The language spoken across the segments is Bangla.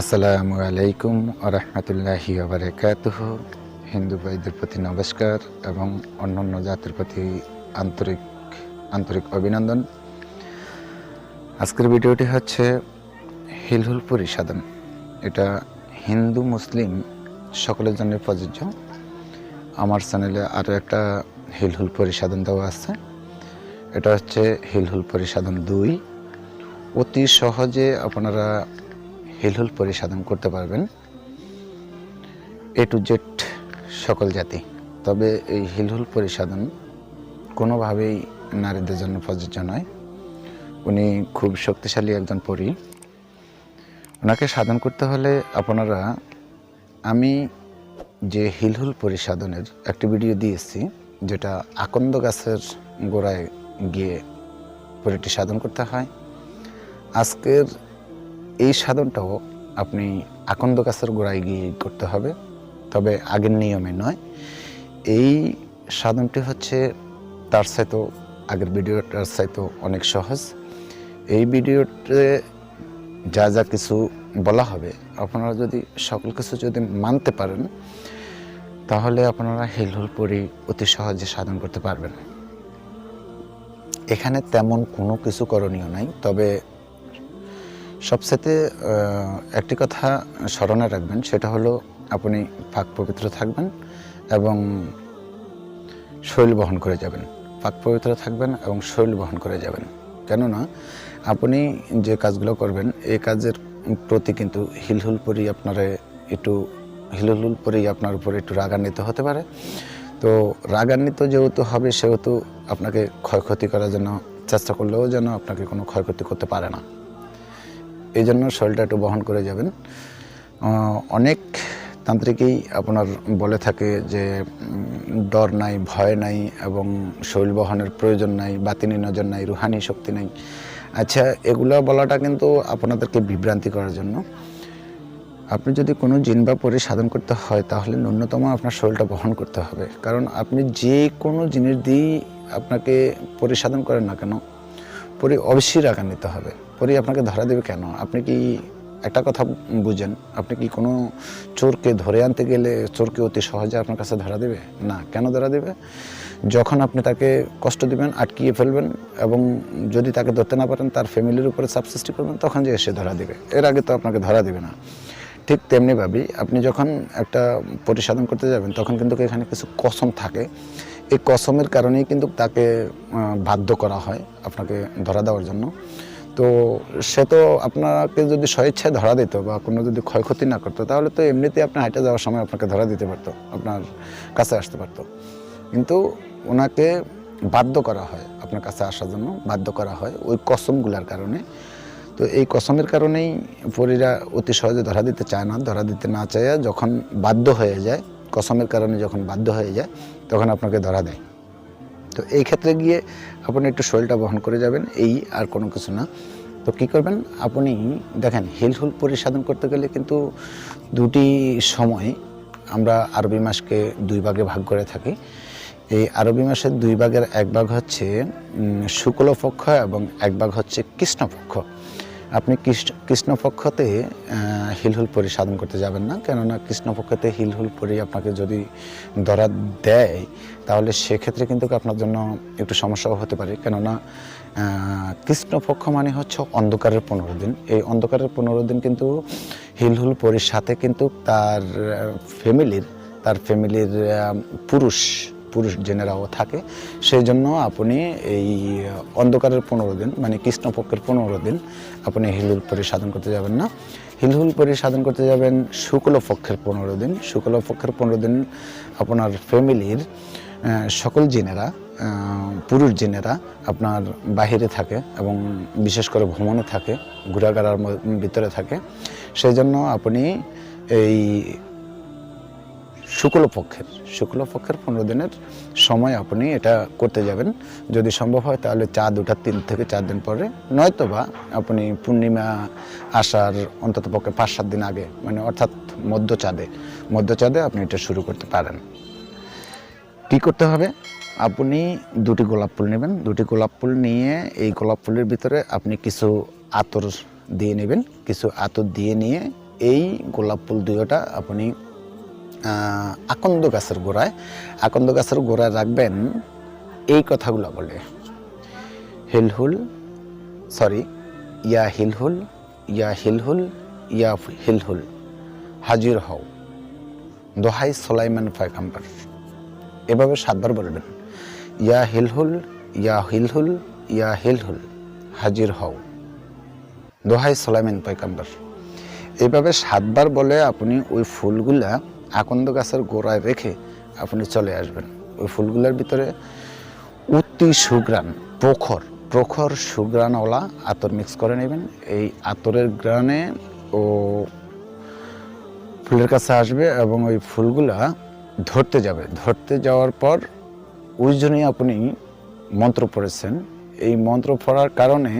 আসসালামু আলাইকুম আরহামতুল্লাহি আবরকাতুহ হিন্দু ভাইদের প্রতি নমস্কার এবং অন্যান্য জাতির প্রতি আন্তরিক আন্তরিক অভিনন্দন। আজকের ভিডিওটি হচ্ছে হিলহুল পরিসাধন এটা হিন্দু মুসলিম সকলের জন্য প্রযোজ্য। আমার চ্যানেলে আরও একটা হিলহুল পরিসাধন দেওয়া আছে। এটা হচ্ছে হিলহুল পরিসাধন দুই। অতি সহজে আপনারা হিলহুল পরিসাধন করতে পারবেন। এ টু জেড সকল জাতি। তবে এই হিলহুল পরিসাধন কোনোভাবেই নারীদের জন্য প্রযোজ্য নয়। উনি খুব শক্তিশালী একজন পরী। ওনাকে সাধন করতে হলে আপনারা, আমি যে হিলহুল পরিসাধনের একটি ভিডিও দিয়েছি, যেটা আকন্দ গাছের গোড়ায় গিয়ে পরিটি সাধন করতে হয়। আজকের এই সাধনটাও আপনি আকন্দ গাছের গোড়ায় গিয়ে করতে হবে। তবে আগের নিয়মে নয়। এই সাধনটি হচ্ছে তার সাথেও আগের ভিডিওটার সাথেও অনেক সহজ। এই ভিডিওতে যা যা কিছু বলা হবে, আপনারা যদি সকল কিছু যদি মানতে পারেন, তাহলে আপনারা হিলহুল পরি অতি সহজে সাধন করতে পারবেন। এখানে তেমন কোনো কিছু করণীয় নাই, তবে সবচেয়ে একটি কথা স্মরণে রাখবেন, সেটা হলো আপনি পাক পবিত্র থাকবেন এবং শৈল বহন করে যাবেন। পাক পবিত্র থাকবেন এবং শৈল বহন করে যাবেন। কেননা, আপনি যে কাজগুলো করবেন, এই কাজের প্রতি কিন্তু হিলহুল পরি আপনারা একটু, হিলহুল পরি আপনার উপরে একটু রাগান্বিত হতে পারে। তো রাগান্বিত যেহেতু হবে, সেহেতু আপনাকে ক্ষয়ক্ষতি করার জন্য, চেষ্টা করলেও যেন আপনাকে কোনো ক্ষয়ক্ষতি করতে পারে না। এই জন্য শরীরটা একটু বহন করে যাবেন। অনেক তান্ত্রিকই আপনার বলে থাকে যে ডর নাই, ভয় নাই এবং শরীর বহনের প্রয়োজন নাই, বাতিনি নজর নাই, রুহানি শক্তি নাই। আচ্ছা এগুলো বলাটা কিন্তু আপনাদেরকে বিভ্রান্তি করার জন্য। আপনি যদি কোনো জিন বা পরি সাধন করতে হয়, তাহলে ন্যূনতম আপনার শরীরটা বহন করতে হবে। কারণ আপনি যে কোনো জিনিস দিয়েই আপনাকে পরিসাধন করেন না কেন, পরি অবশ্যই রাখা নিতে হবে। পরি আপনাকে ধরা দেবে কেন? আপনি কি একটা কথা বুঝেন? আপনি কি কোনো চোরকে ধরে আনতে গেলে চোরকে অতি সহজে আপনার কাছে ধরা দেবে? না, কেন ধরা দেবে? যখন আপনি তাকে কষ্ট দিবেন, আটকিয়ে ফেলবেন এবং যদি তাকে ধরতে না পারেন, তার ফ্যামিলির উপরে চাপ সৃষ্টি করবেন, তখন যে এসে ধরা দেবে। এর আগে তো আপনাকে ধরা দেবে না। ঠিক তেমনিভাবেই আপনি যখন একটা পরিসাধন করতে যাবেন, তখন কিন্তু এখানে কিছু কসম থাকে। এই কসমের কারণেই কিন্তু তাকে বাধ্য করা হয় আপনাকে ধরা দেওয়ার জন্য। তো সে তো আপনাকে যদি স্বেচ্ছায় ধরা দিত বা কোনো যদি ক্ষয়ক্ষতি না করতো, তাহলে তো এমনিতেই আপনি হাইটে যাওয়ার সময় আপনাকে ধরা দিতে পারতো, আপনার কাছে আসতে পারতো। কিন্তু ওনাকে বাধ্য করা হয় আপনার কাছে আসার জন্য, বাধ্য করা হয় ওই কসমগুলার কারণে। তো এই কসমের কারণেই পরীরা অতি সহজে ধরা দিতে চায় না, ধরা দিতে না চায় যখন বাধ্য হয়ে যায়, কসমের কারণে যখন বাধ্য হয়ে যায়, তখন আপনাকে ধরা দেয়। তো এই ক্ষেত্রে গিয়ে আপনি একটু শরীরটা বহন করে যাবেন, এই আর কোনো কিছু না। তো কী করবেন? আপনি দেখেন হিলহুল পরিসাধন করতে গেলে কিন্তু দুটি সময় আমরা আরবি মাসকে দুই ভাগে ভাগ করে থাকি। এই আরবি মাসের দুই ভাগের এক ভাগ হচ্ছে শুক্লপক্ষ এবং এক ভাগ হচ্ছে কৃষ্ণপক্ষ। আপনি কৃষ্ণ কৃষ্ণপক্ষতে হিলহুল পরি সাধন করতে যাবেন না। কেননা কৃষ্ণপক্ষতে হিলহুল পরি আপনাকে যদি ধরা দেয়, তাহলে সেক্ষেত্রে কিন্তু আপনার জন্য একটু সমস্যাও হতে পারে। কেননা কৃষ্ণপক্ষ মানে হচ্ছে অন্ধকারের পনেরো দিন। এই অন্ধকারের পনেরো দিন কিন্তু হিলহুল পরির সাথে কিন্তু তার ফ্যামিলির তার ফ্যামিলির পুরুষ পুরুষ জেনেরাও থাকে। সেই জন্য আপনি এই অন্ধকারের পনেরো দিন মানে কৃষ্ণপক্ষের পনেরো দিন আপনি হিলহুল পরি সাধন করতে যাবেন না। হিলহুল পরি সাধন করতে যাবেন শুক্লপক্ষের পনেরো দিন। শুক্লপক্ষের পনেরো দিন আপনার ফ্যামিলির সকল জেনেরা পুরুষ জেনেরা আপনার বাহিরে থাকে এবং বিশেষ করে ভ্রমণে থাকে ঘোরাঘাড়ার ভিতরে থাকে। সেই জন্য আপনি এই শুক্লপক্ষের শুক্লপক্ষের পনেরো দিনের সময় আপনি এটা করতে যাবেন। যদি সম্ভব হয় তাহলে চাঁদ ওঠার তিন থেকে চার দিন পরে। নয়তো বা আপনি পূর্ণিমা আসার অন্তত পক্ষে পাঁচ সাত দিন আগে মানে অর্থাৎ মধ্য চাঁদে মধ্য চাঁদে আপনি এটা শুরু করতে পারেন। কি করতে হবে? আপনি দুটি গোলাপ ফুল নেবেন। দুটি গোলাপ ফুল নিয়ে এই গোলাপ ফুলের ভিতরে আপনি কিছু আতর দিয়ে নেবেন। কিছু আতর দিয়ে নিয়ে এই গোলাপ ফুল দুইটা আপনি আকন্দ গাছের গোড়ায়, আকন্দ গাছের গোড়ায় রাখবেন এই কথাগুলো বলে। হিলহুল সরি ইয়া হিলহুল ইয়া হিলহুল ইয়া হিলহুল, হাজির হও। দোহাই সোলাইমান পয়গাম্বর। এভাবে সাতবার বলবেন ইয়া হিলহুল ইয়া হিলহুল ইয়া হিলহুল, হাজির হও। দোহাই সোলাইমান পয়গাম্বর। এইভাবে সাতবার বলে আপনি ওই ফুলগুলা আকন্দ গাছের গোড়ায় রেখে আপনি চলে আসবেন। ওই ফুলগুলোর ভিতরে অতি সুগ্রাণ প্রখর প্রখর সুগ্রাণওয়ালা আতর মিক্স করে নেবেন। এই আতরের গ্রানে ও ফুলের কাছে আসবে এবং ওই ফুলগুলা ধরতে যাবে। ধরতে যাওয়ার পর ওই জন্যই আপনি মন্ত্র পড়েছেন। এই মন্ত্র পড়ার কারণে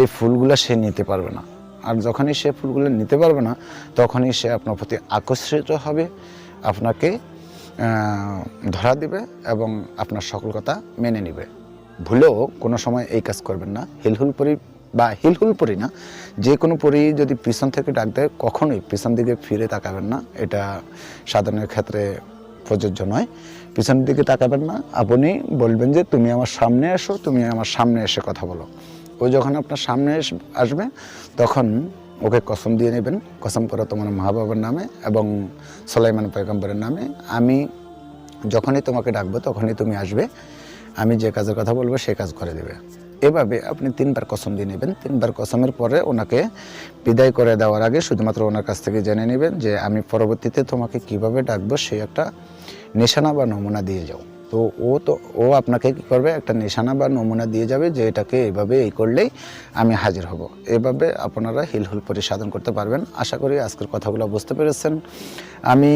এই ফুলগুলা সে নিতে পারবে না। আর যখনই সে ফুলগুলো নিতে পারবে না, তখনই সে আপনার প্রতি আকর্ষিত হবে, আপনাকে ধরা দিবে এবং আপনার সকল কথা মেনে নিবে। ভুলেও কোনো সময় এই কাজ করবেন না। হিলহুল পরি বা হিলহুল পরি না, যে কোনো পরি যদি পিছন থেকে ডাক দেয়, কখনোই পিছন দিকে ফিরে তাকাবেন না। এটা সাধারণের ক্ষেত্রে প্রযোজ্য নয়। পিছনের দিকে তাকাবেন না। আপনি বলবেন যে, তুমি আমার সামনে এসো, তুমি আমার সামনে এসে কথা বলো। ও যখন আপনার সামনে আসবে, তখন ওকে কসম দিয়ে নেবেন। কসম করে তোমার মা বাবার নামে এবং সোলাইমান পয়গম্বরের নামে। আমি যখনই তোমাকে ডাকবো, তখনই তুমি আসবে। আমি যে কাজের কথা বলব, সে কাজ করে দেবে। এভাবে আপনি তিনবার কসম দিয়ে নেবেন। তিনবার কসমের পরে ওনাকে বিদায় করে দেওয়ার আগে শুধুমাত্র ওনার কাছ থেকে জেনে নেবেন যে, আমি পরবর্তীতে তোমাকে কীভাবে ডাকবো, সে একটা নিশানা বা নমুনা দিয়ে যাও। তো ও তো, ও আপনাকে কী করবে? একটা নিশানা বা নমুনা দিয়ে যাবে যে এটাকে এইভাবে এই করলেই আমি হাজির হব। এভাবে আপনারা হিলহুল পরিসাধন করতে পারবেন। আশা করি আজকের কথাগুলো বুঝতে পেরেছেন। আমি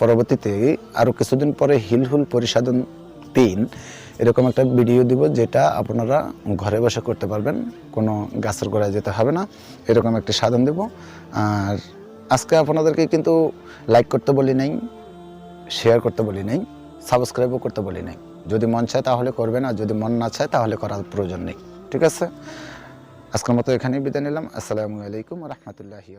পরবর্তীতে আরও কিছুদিন পরে হিলহুল পরিসাধন তিন এরকম একটা ভিডিও দিব যেটা আপনারা ঘরে বসে করতে পারবেন। কোনো গাছের গোড়ায় যেতে হবে না। এরকম একটি সাধন দেব। আর আজকে আপনাদেরকে কিন্তু লাইক করতে বলি নাই শেয়ার করতে বলি নাই। সাবস্ক্রাইবও করতে বলি নাই। যদি মন চায় তাহলে করবেন আর যদি মন না চায় তাহলে করার প্রয়োজন নেই। ঠিক আছে? আজকের মতো এখানেই বিদায় নিলাম। আসসালামু আলাইকুম রহমতুল্লাহি